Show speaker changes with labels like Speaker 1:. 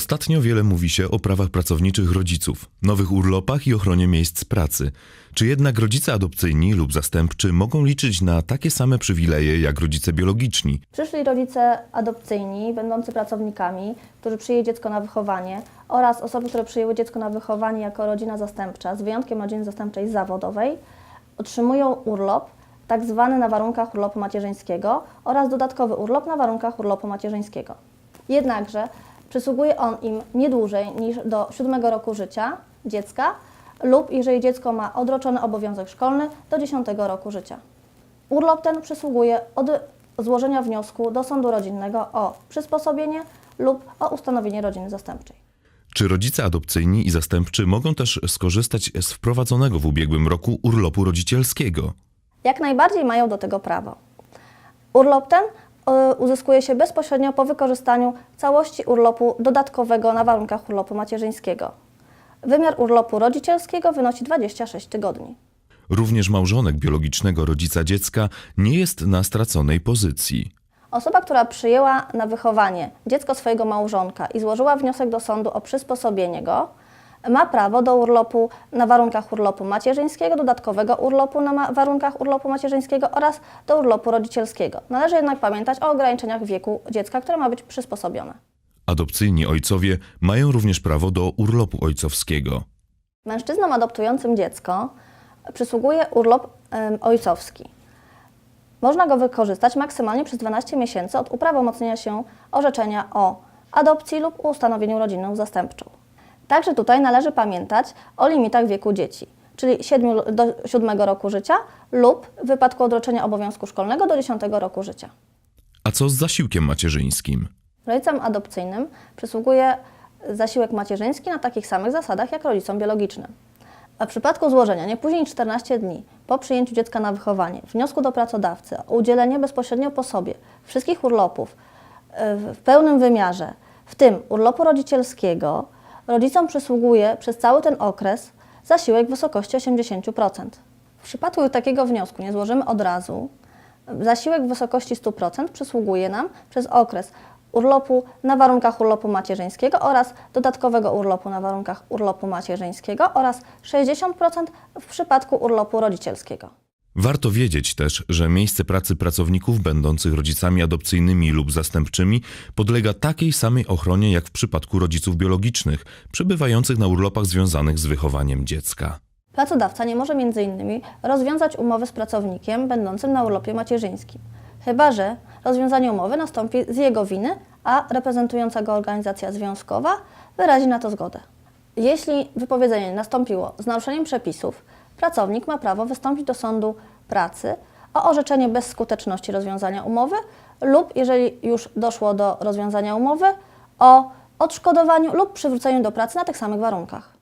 Speaker 1: Ostatnio wiele mówi się o prawach pracowniczych rodziców, nowych urlopach i ochronie miejsc pracy. Czy jednak rodzice adopcyjni lub zastępczy mogą liczyć na takie same przywileje jak rodzice biologiczni?
Speaker 2: Przyszli rodzice adopcyjni, będący pracownikami, którzy przyjęli dziecko na wychowanie oraz osoby, które przyjęły dziecko na wychowanie jako rodzina zastępcza, z wyjątkiem rodziny zastępczej zawodowej, otrzymują urlop tak zwany na warunkach urlopu macierzyńskiego oraz dodatkowy urlop na warunkach urlopu macierzyńskiego. Jednakże przysługuje on im nie dłużej niż do siódmego roku życia dziecka lub jeżeli dziecko ma odroczony obowiązek szkolny do 10 roku życia. Urlop ten przysługuje od złożenia wniosku do sądu rodzinnego o przysposobienie lub o ustanowienie rodziny zastępczej.
Speaker 1: Czy rodzice adopcyjni i zastępczy mogą też skorzystać z wprowadzonego w ubiegłym roku urlopu rodzicielskiego?
Speaker 2: Jak najbardziej mają do tego prawo. Urlop ten uzyskuje się bezpośrednio po wykorzystaniu całości urlopu dodatkowego na warunkach urlopu macierzyńskiego. Wymiar urlopu rodzicielskiego wynosi 26 tygodni.
Speaker 1: Również małżonek biologicznego rodzica dziecka nie jest na straconej pozycji.
Speaker 2: Osoba, która przyjęła na wychowanie dziecko swojego małżonka i złożyła wniosek do sądu o przysposobienie go, ma prawo do urlopu na warunkach urlopu macierzyńskiego, dodatkowego urlopu na warunkach urlopu macierzyńskiego oraz do urlopu rodzicielskiego. Należy jednak pamiętać o ograniczeniach wieku dziecka, które ma być przysposobione.
Speaker 1: Adopcyjni ojcowie mają również prawo do urlopu ojcowskiego.
Speaker 2: Mężczyznom adoptującym dziecko przysługuje urlop ojcowski. Można go wykorzystać maksymalnie przez 12 miesięcy od uprawomocnienia się orzeczenia o adopcji lub ustanowieniu rodzinną zastępczą. Także tutaj należy pamiętać o limitach wieku dzieci, czyli 7 do 7 roku życia lub w wypadku odroczenia obowiązku szkolnego do 10 roku życia.
Speaker 1: A co z zasiłkiem macierzyńskim?
Speaker 2: Rodzicom adopcyjnym przysługuje zasiłek macierzyński na takich samych zasadach jak rodzicom biologicznym. A w przypadku złożenia nie później niż 14 dni po przyjęciu dziecka na wychowanie wniosku do pracodawcy o udzielenie bezpośrednio po sobie wszystkich urlopów e, w pełnym wymiarze, w tym urlopu rodzicielskiego, rodzicom przysługuje przez cały ten okres zasiłek w wysokości 80%. W przypadku takiego wniosku nie złożymy od razu, Zasiłek w wysokości 100% przysługuje nam przez okres urlopu na warunkach urlopu macierzyńskiego oraz dodatkowego urlopu na warunkach urlopu macierzyńskiego oraz 60% w przypadku urlopu rodzicielskiego.
Speaker 1: Warto wiedzieć też, że miejsce pracy pracowników będących rodzicami adopcyjnymi lub zastępczymi podlega takiej samej ochronie jak w przypadku rodziców biologicznych, przebywających na urlopach związanych z wychowaniem dziecka.
Speaker 2: Pracodawca nie może m.in. rozwiązać umowy z pracownikiem będącym na urlopie macierzyńskim, chyba że rozwiązanie umowy nastąpi z jego winy, a reprezentująca go organizacja związkowa wyrazi na to zgodę. Jeśli wypowiedzenie nastąpiło z naruszeniem przepisów, pracownik ma prawo wystąpić do sądu pracy o orzeczenie bezskuteczności rozwiązania umowy lub, jeżeli już doszło do rozwiązania umowy, o odszkodowaniu lub przywróceniu do pracy na tych samych warunkach.